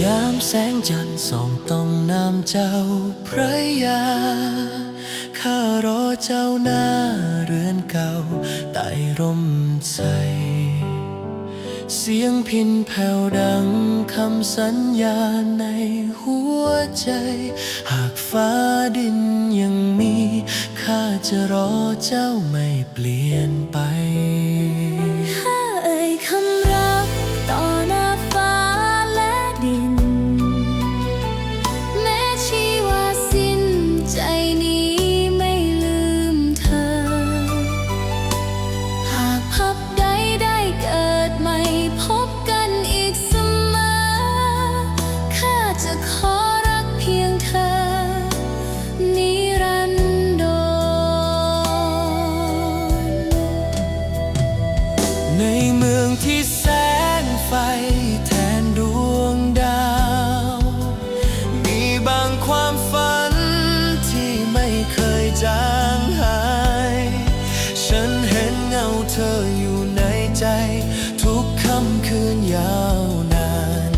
ยามแสงจันทร์ส่องต้องน้ำเจ้าพระยา ข้ารอเจ้าหน้าเรือนเก่าใต้ร่มใส เสียงพินแผ่วดังคำสัญญาในหัวใจ หากฟ้าดินยังมี ข้าจะรอเจ้าไม่เปลี่ยนไป เคยจางหาย ฉันเห็นเงาเธออยู่ในใจ ทุกค่ำคืนยาวนาน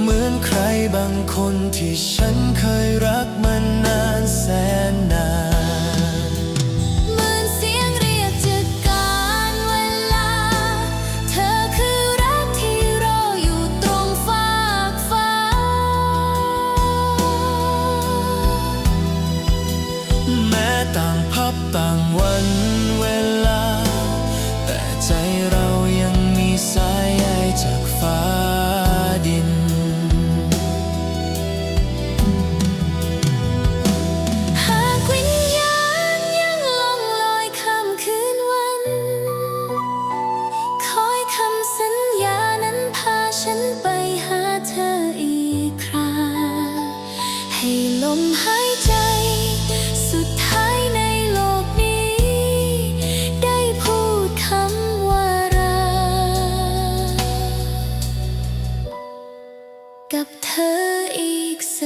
เหมือนใครบางคนที่ฉันเคยรักมานาน เรายังมีสายใยจากฟ้า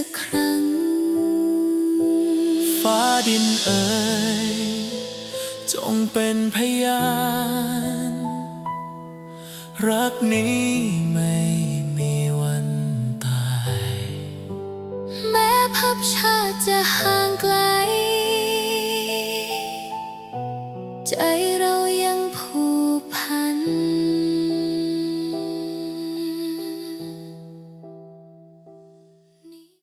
สักครั้ง ฟ้าดินเอ่ยจงเป็นพยาน รักนี้ไม่มีวันตาย แม้พบชาติจะหา